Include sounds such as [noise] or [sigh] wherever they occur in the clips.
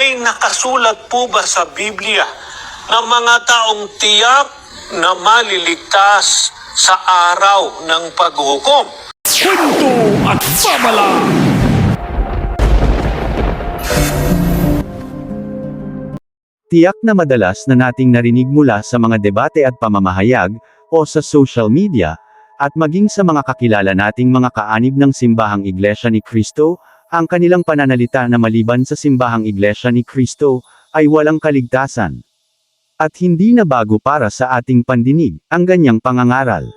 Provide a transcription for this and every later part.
Ay nakasulat po ba sa Biblia na mga taong tiyak na maliligtas sa araw ng paghukom? Kwento at babala. Tiyak na madalas na nating narinig mula sa mga debate at pamamahayag, o sa social media, at maging sa mga kakilala nating mga kaanib ng simbahang Iglesia ni Kristo, ang kanilang pananalita na maliban sa simbahang Iglesia ni Kristo, ay walang kaligtasan. At hindi na bago para sa ating pandinig, ang ganyang pangangaral.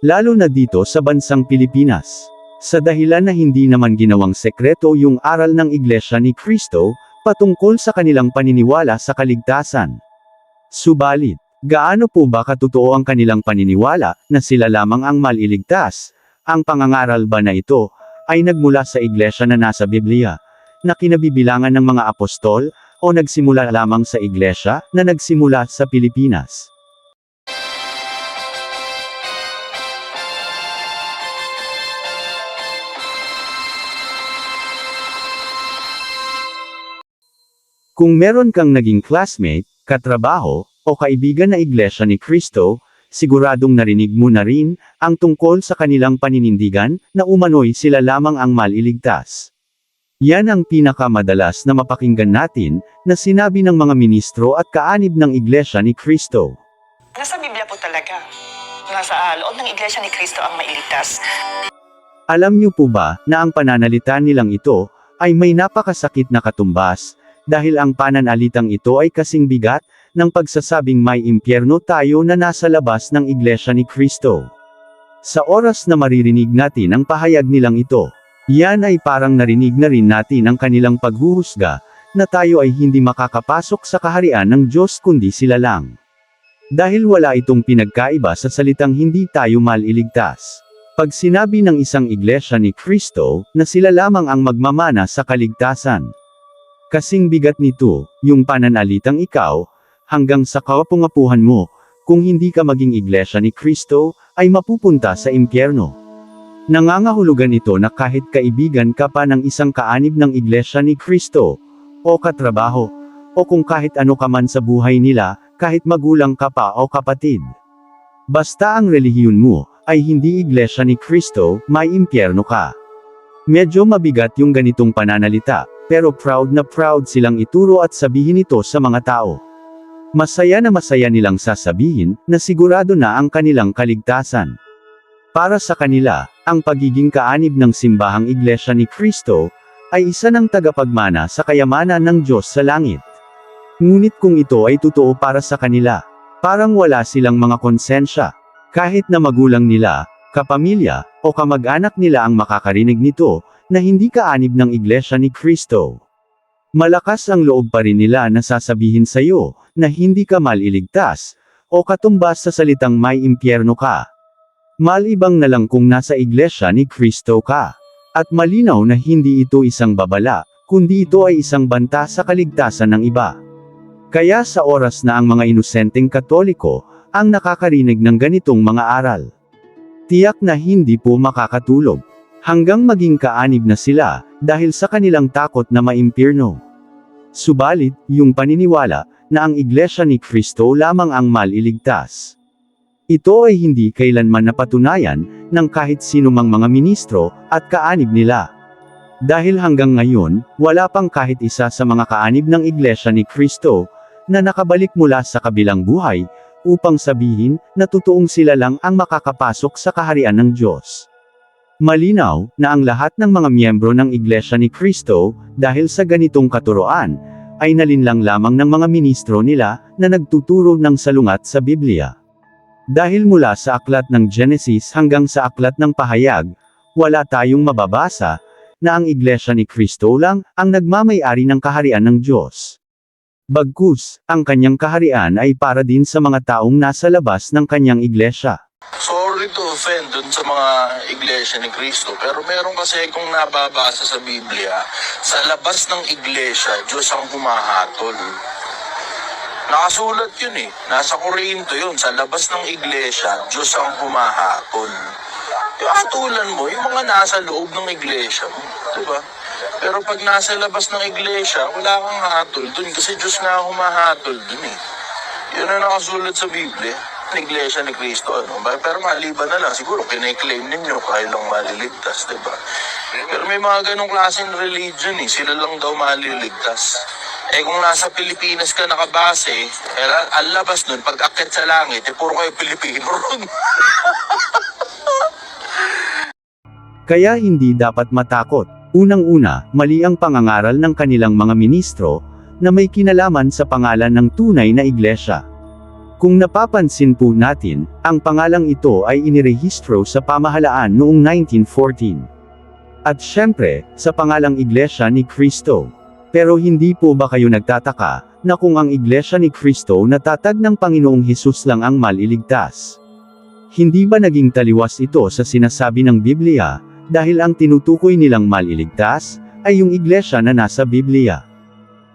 Lalo na dito sa bansang Pilipinas. Sa dahilan na hindi naman ginawang sekreto yung aral ng Iglesia ni Kristo, patungkol sa kanilang paniniwala sa kaligtasan. Subalit, gaano po ba katotoo ang kanilang paniniwala na sila lamang ang maliligtas? Ang pangangaral ba na ito ay nagmula sa iglesia na nasa Biblia, na kinabibilangan ng mga apostol, o nagsimula lamang sa iglesia na nagsimula sa Pilipinas? Kung meron kang naging classmate, katrabaho, o kaibigan na iglesia ni Kristo, siguradong narinig mo na rin, ang tungkol sa kanilang paninindigan, na umano'y sila lamang ang maliligtas. Yan ang pinakamadalas na mapakinggan natin, na sinabi ng mga ministro at kaanib ng iglesia ni Kristo. Nasa Biblia po talaga. Nasa loob ng Iglesia ni Kristo ang mailigtas. Alam niyo po ba, na ang pananalita nilang ito, ay may napakasakit na katumbas, dahil ang pananalitang ito ay kasing bigat, ng pagsasabing may impyerno tayo na nasa labas ng Iglesia ni Kristo. Sa oras na maririnig natin ang pahayag nilang ito, yan ay parang narinig na rin natin ang kanilang paghuhusga, na tayo ay hindi makakapasok sa kaharian ng Diyos kundi sila lang. Dahil wala itong pinagkaiba sa salitang hindi tayo maliligtas. Pag sinabi ng isang iglesia ni Kristo, na sila lamang ang magmamana sa kaligtasan. Kasing bigat nito, yung pananalitang ikaw, hanggang sa kawapungapuhan mo, kung hindi ka maging iglesia ni Kristo, ay mapupunta sa impyerno. Nangangahulugan ito na kahit kaibigan ka pa ng isang kaanib ng iglesia ni Kristo, o katrabaho, o kung kahit ano ka man sa buhay nila, kahit magulang ka pa o kapatid. Basta ang relihiyon mo, ay hindi iglesia ni Kristo, may impyerno ka. Medyo mabigat yung ganitong pananalita, pero proud na proud silang ituro at sabihin ito sa mga tao. Masaya na masaya nilang sasabihin, na sigurado na ang kanilang kaligtasan. Para sa kanila, ang pagiging kaanib ng simbahang iglesia ni Kristo, ay isa ng tagapagmana sa kayamanan ng Diyos sa langit. Ngunit kung ito ay totoo para sa kanila, parang wala silang mga konsensya. Kahit na magulang nila, kapamilya, o kamag-anak nila ang makakarinig nito, na hindi kaanib ng iglesia ni Kristo. Malakas ang loob pa rin nila na sasabihin sa iyo, na hindi ka maliligtas, o katumbas sa salitang may impyerno ka. Malibang na lang kung nasa iglesia ni Kristo ka. At malinaw na hindi ito isang babala, kundi ito ay isang banta sa kaligtasan ng iba. Kaya sa oras na ang mga inosenteng katoliko, ang nakakarinig ng ganitong mga aral. Tiyak na hindi po makakatulog. Hanggang maging kaanib na sila, dahil sa kanilang takot na maimpirno. Subalit, yung paniniwala, na ang iglesia ni Kristo lamang ang maliligtas. Ito ay hindi kailanman napatunayan, ng kahit sino mang mga ministro, at kaanib nila. Dahil hanggang ngayon, wala pang kahit isa sa mga kaanib ng iglesia ni Kristo, na nakabalik mula sa kabilang buhay, upang sabihin, na totoong sila lang ang makakapasok sa kaharian ng Diyos. Malinaw, na ang lahat ng mga miyembro ng Iglesia ni Kristo, dahil sa ganitong katuroan, ay nalinlang lamang ng mga ministro nila, na nagtuturo ng salungat sa Biblia. Dahil mula sa aklat ng Genesis hanggang sa aklat ng pahayag, wala tayong mababasa, na ang Iglesia ni Kristo lang, ang nagmamayari ng kaharian ng Diyos. Bagkus, ang kanyang kaharian ay para din sa mga taong nasa labas ng kanyang iglesia. Sorry to offend dun sa mga iglesia ni Kristo, pero meron kasi kung nababasa sa Biblia, sa labas ng iglesia, Diyos ang humahatol. Nakasulat yun eh. Nasa Korinto yun. Sa labas ng iglesia, Diyos ang humahatol. Yung hatulan mo, yung mga nasa loob ng iglesia mo. Diba? Pero pag nasa labas ng iglesia, wala kang hatol dun kasi Diyos na humahatol dun eh. Yun ang nakasulat sa Biblia ng iglesia ni Kristo. Ano? Pero maliban na lang, siguro kine-claim ninyo kayo lang maliligtas, di ba? Pero may mga ganong klaseng religion eh, sila lang daw maliligtas. Eh kung nasa Pilipinas ka nakabase, eh, ang labas nun, pag akit sa langit, eh puro kayo Pilipino ron. [laughs] Kaya hindi dapat matakot. Unang-una, mali ang pangangaral ng kanilang mga ministro, na may kinalaman sa pangalan ng tunay na iglesia. Kung napapansin po natin, ang pangalang ito ay inirehistro sa pamahalaan noong 1914. At syempre, sa pangalang Iglesia ni Kristo. Pero hindi po ba kayo nagtataka, na kung ang Iglesia ni Kristo natatag ng Panginoong Hesus lang ang maliligtas? Hindi ba naging taliwas ito sa sinasabi ng Biblia, dahil ang tinutukoy nilang maliligtas, ay yung iglesia na nasa Biblia.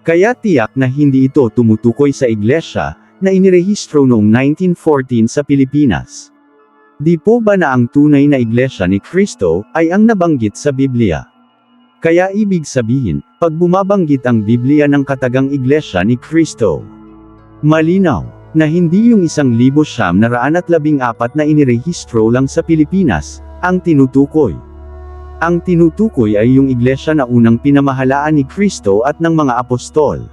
Kaya tiyak na hindi ito tumutukoy sa iglesia, na inirehistro noong 1914 sa Pilipinas. Di po ba na ang tunay na iglesia ni Kristo, ay ang nabanggit sa Biblia? Kaya ibig sabihin, pag bumabanggit ang Biblia ng katagang iglesia ni Kristo, malinaw, na hindi yung isang libo siyam na raan at labing apat na inirehistro lang sa Pilipinas, ang tinutukoy. Ang tinutukoy ay yung iglesia na unang pinamahalaan ni Kristo at ng mga apostol.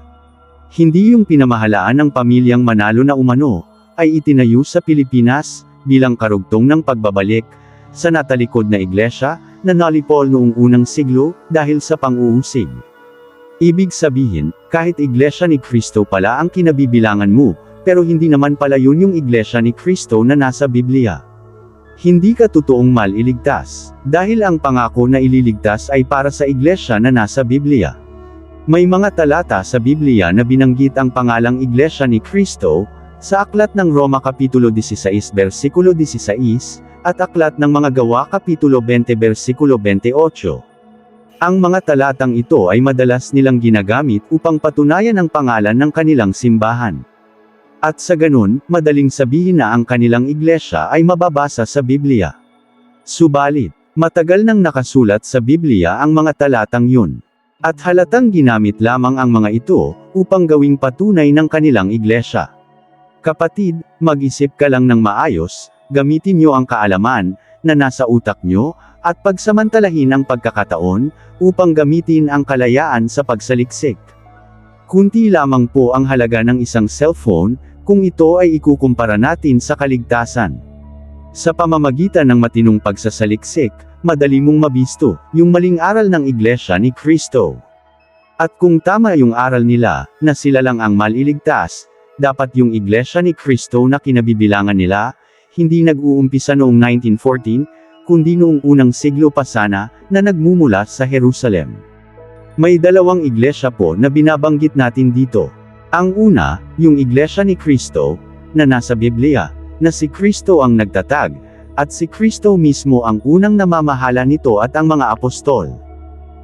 Hindi yung pinamahalaan ng pamilyang manalo na umano, ay itinayo sa Pilipinas, bilang karugtong ng pagbabalik, sa natalikod na iglesia, na nalipol noong unang siglo, dahil sa pang-uusig. Ibig sabihin, kahit iglesia ni Kristo pala ang kinabibilangan mo, pero hindi naman pala yun yung iglesia ni Kristo na nasa Biblia. Hindi ka totoong maliligtas, dahil ang pangako na ililigtas ay para sa iglesia na nasa Biblia. May mga talata sa Biblia na binanggit ang pangalang iglesia ni Kristo, sa aklat ng Roma Kapitulo 16 versikulo 16, at aklat ng mga gawa Kapitulo 20 versikulo 28. Ang mga talatang ito ay madalas nilang ginagamit upang patunayan ang pangalan ng kanilang simbahan. At sa ganun, madaling sabihin na ang kanilang iglesia ay mababasa sa Biblia. Subalit, matagal nang nakasulat sa Biblia ang mga talatang yun. At halatang ginamit lamang ang mga ito, upang gawing patunay ng kanilang iglesia. Kapatid, mag-isip ka lang ng maayos, gamitin nyo ang kaalaman, na nasa utak nyo, at pagsamantalahin ang pagkakataon, upang gamitin ang kalayaan sa pagsaliksik. Kunti lamang po ang halaga ng isang cellphone, kung ito ay ikukumpara natin sa kaligtasan. Sa pamamagitan ng matinong pagsasaliksik, madali mong mabisto, yung maling aral ng Iglesia ni Kristo. At kung tama yung aral nila, na sila lang ang maliligtas, dapat yung Iglesia ni Kristo na kinabibilangan nila, hindi nag-uumpisa noong 1914, kundi noong unang siglo pa sana, na nagmumula sa Jerusalem. May dalawang iglesia po na binabanggit natin dito. Ang una, yung iglesia ni Kristo, na nasa Biblia, na si Kristo ang nagtatag, at si Kristo mismo ang unang namamahala nito at ang mga apostol.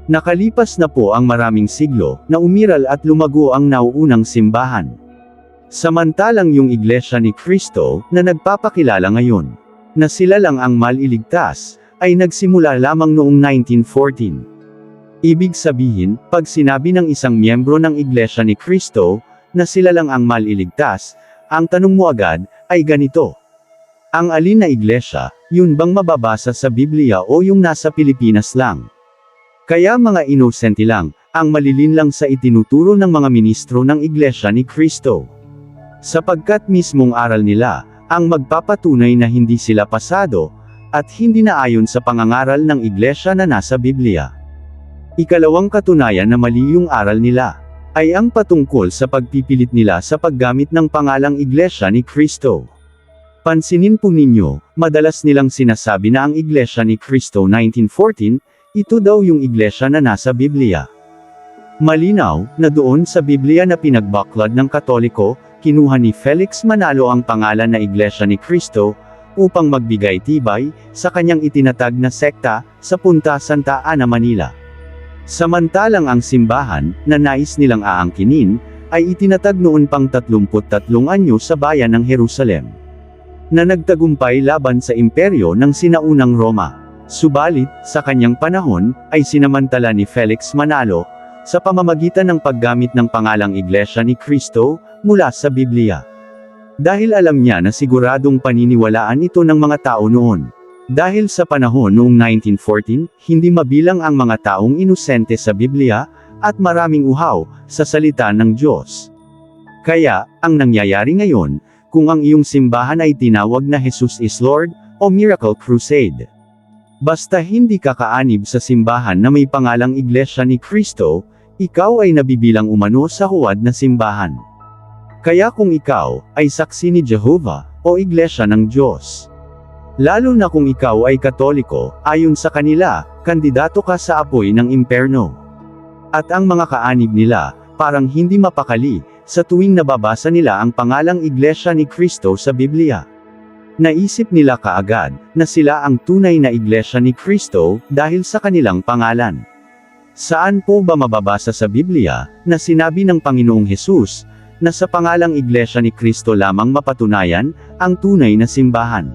Nakalipas na po ang maraming siglo, na umiral at lumago ang nauunang simbahan. Samantalang yung iglesia ni Kristo, na nagpapakilala ngayon, na sila lang ang maliligtas, ay nagsimula lamang noong 1914. Ibig sabihin, pag sinabi ng isang miyembro ng Iglesia ni Kristo, na sila lang ang maliligtas, ang tanong mo agad, ay ganito. Ang alin na iglesia, yun bang mababasa sa Biblia o yung nasa Pilipinas lang? Kaya mga inosente lang, ang malilin lang sa itinuturo ng mga ministro ng Iglesia ni Kristo. Sapagkat mismong aral nila, ang magpapatunay na hindi sila pasado, at hindi na ayon sa pangangaral ng Iglesia na nasa Biblia. Ikalawang katunayan na mali yung aral nila, ay ang patungkol sa pagpipilit nila sa paggamit ng pangalang Iglesia ni Kristo. Pansinin po ninyo, madalas nilang sinasabi na ang Iglesia ni Kristo 1914, ito daw yung Iglesia na nasa Biblia. Malinaw, na doon sa Biblia na pinagbaklad ng Katoliko, kinuha ni Felix Manalo ang pangalan na Iglesia ni Kristo, upang magbigay tibay, sa kanyang itinatag na sekta, sa Punta Santa Ana, Manila. Samantalang ang simbahan, na nais nilang aangkinin, ay itinatag noon pang 33 anyo sa bayan ng Jerusalem. Na nagtagumpay laban sa imperyo ng sinaunang Roma. Subalit, sa kanyang panahon, ay sinamantala ni Felix Manalo, sa pamamagitan ng paggamit ng pangalang Iglesia ni Cristo, mula sa Biblia. Dahil alam niya na siguradong paniniwalaan ito ng mga tao noon. Dahil sa panahon noong 1914, hindi mabilang ang mga taong inosente sa Biblia, at maraming uhaw, sa salita ng Diyos. Kaya, ang nangyayari ngayon, kung ang iyong simbahan ay tinawag na Jesus is Lord, o Miracle Crusade. Basta hindi ka kaanib sa simbahan na may pangalang Iglesia ni Cristo, ikaw ay nabibilang umano sa huwad na simbahan. Kaya kung ikaw, ay saksi ni Jehovah, o Iglesia ng Diyos. Lalo na kung ikaw ay katoliko, ayon sa kanila, kandidato ka sa apoy ng imperno. At ang mga kaanib nila, parang hindi mapakali, sa tuwing nababasa nila ang pangalang Iglesia ni Cristo sa Biblia. Naisip nila kaagad, na sila ang tunay na Iglesia ni Cristo, dahil sa kanilang pangalan. Saan po ba mababasa sa Biblia, na sinabi ng Panginoong Hesus, na sa pangalang Iglesia ni Cristo lamang mapatunayan, ang tunay na simbahan?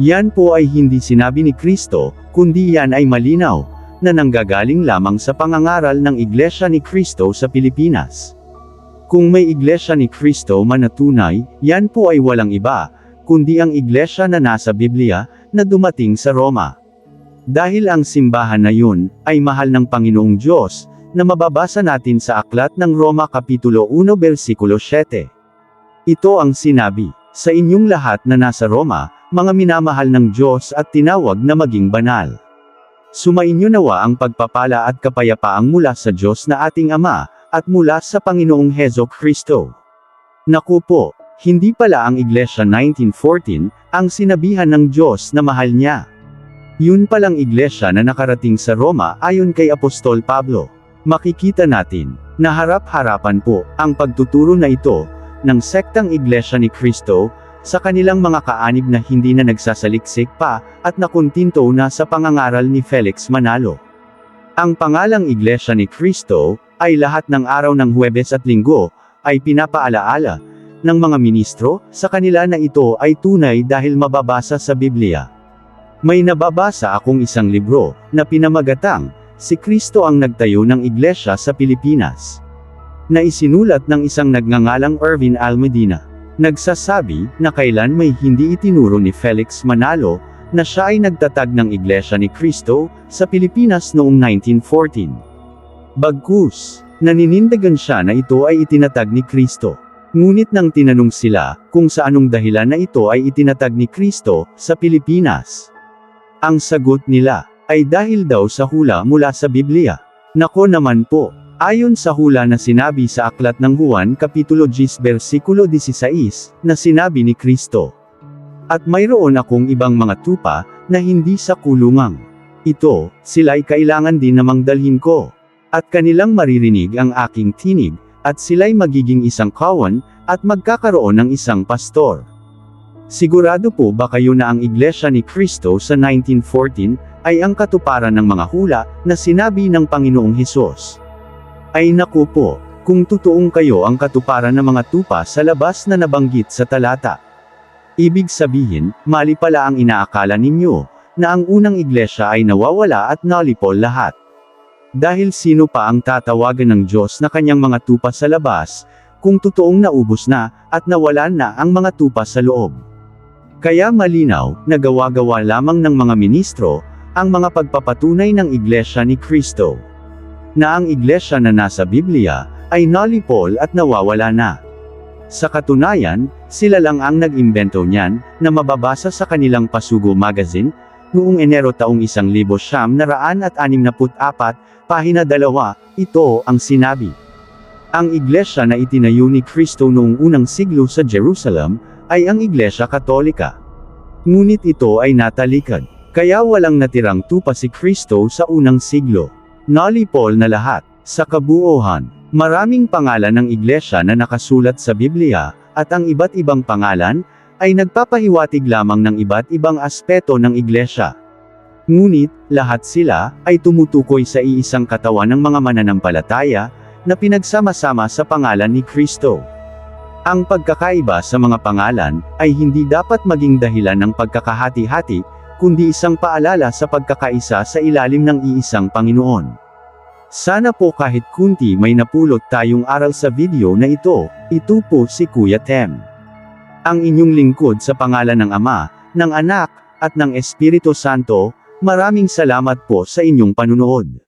Yan po ay hindi sinabi ni Kristo, kundi yan ay malinaw, na nanggagaling lamang sa pangangaral ng Iglesia ni Cristo sa Pilipinas. Kung may Iglesia ni Cristo man na tunay, yan po ay walang iba, kundi ang Iglesia na nasa Biblia, na dumating sa Roma. Dahil ang simbahan na yun, ay mahal ng Panginoong Diyos, na mababasa natin sa aklat ng Roma Kapitulo 1 versikulo 7. Ito ang sinabi, sa inyong lahat na nasa Roma, mga minamahal ng Diyos at tinawag na maging banal. Sumainyo nawa ang pagpapala at kapayapaang mula sa Diyos na ating Ama, at mula sa Panginoong Hezo Kristo. Naku po, hindi pala ang Iglesia 1914, ang sinabihan ng Diyos na mahal niya. Yun palang Iglesia na nakarating sa Roma ayon kay Apostol Pablo. Makikita natin, na harap-harapan po, ang pagtuturo na ito, ng sektang Iglesia ni Kristo, sa kanilang mga kaanib na hindi na nagsasaliksik pa, at nakuntinto na sa pangangaral ni Felix Manalo. Ang pangalang Iglesia ni Kristo, ay lahat ng araw ng Huwebes at Linggo, ay pinapaalaala, ng mga ministro, sa kanila na ito ay tunay dahil mababasa sa Biblia. May nababasa akong isang libro, na pinamagatang, si Kristo ang nagtayo ng Iglesia sa Pilipinas. Na isinulat ng isang nagngangalang Irvin Almedina. Nagsasabi, na kailan may hindi itinuro ni Felix Manalo, na siya ay nagtatag ng Iglesia ni Kristo, sa Pilipinas noong 1914. Bagkus, naninindigan siya na ito ay itinatag ni Kristo. Ngunit nang tinanong sila, kung sa anong dahilan na ito ay itinatag ni Kristo, sa Pilipinas. Ang sagot nila, ay dahil daw sa hula mula sa Biblia. Nako naman po, ayon sa hula na sinabi sa Aklat ng Juan Kapitulo 10 versikulo 16, na sinabi ni Kristo. At mayroon akong ibang mga tupa, na hindi sa kulungang. Ito, sila'y kailangan din namang dalhin ko. At kanilang maririnig ang aking tinig, at sila'y magiging isang kawan, at magkakaroon ng isang pastor. Sigurado po ba kayo na ang Iglesia ni Kristo sa 1914, ay ang katuparan ng mga hula, na sinabi ng Panginoong Hesus? Ay naku po, kung totoong kayo ang katuparan ng mga tupa sa labas na nabanggit sa talata. Ibig sabihin, mali pala ang inaakala ninyo, na ang unang iglesia ay nawawala at nalipol lahat. Dahil sino pa ang tatawagan ng Diyos na kanyang mga tupa sa labas, kung totoong naubos na, at nawalan na ang mga tupa sa loob. Kaya malinaw, nagawa-gawa lamang ng mga ministro, ang mga pagpapatunay ng Iglesia ni Kristo. Na ang Iglesia na nasa Biblia, ay nalipol at nawawala na. Sa katunayan, sila lang ang nag-imbento niyan, na mababasa sa kanilang Pasugo magazine, noong Enero taong 1964, pahina 2, ito ang sinabi. Ang iglesia na itinayo ni Kristo noong unang siglo sa Jerusalem, ay ang Iglesia Katolika. Ngunit ito ay natalikad, kaya walang natirang tupa si Kristo sa unang siglo. Nalipol na lahat, sa kabuuhan, maraming pangalan ng iglesia na nakasulat sa Biblia, at ang iba't ibang pangalan, ay nagpapahiwatig lamang ng iba't ibang aspeto ng iglesia. Ngunit, lahat sila, ay tumutukoy sa iisang katawan ng mga mananampalataya, na pinagsama-sama sa pangalan ni Kristo. Ang pagkakaiba sa mga pangalan, ay hindi dapat maging dahilan ng pagkakahati-hati, kundi isang paalala sa pagkakaisa sa ilalim ng iisang Panginoon. Sana po kahit kunti may napulot tayong aral sa video na ito, ito po si Kuya Tem. Ang inyong lingkod sa pangalan ng Ama, ng Anak, at ng Espiritu Santo, maraming salamat po sa inyong panunood.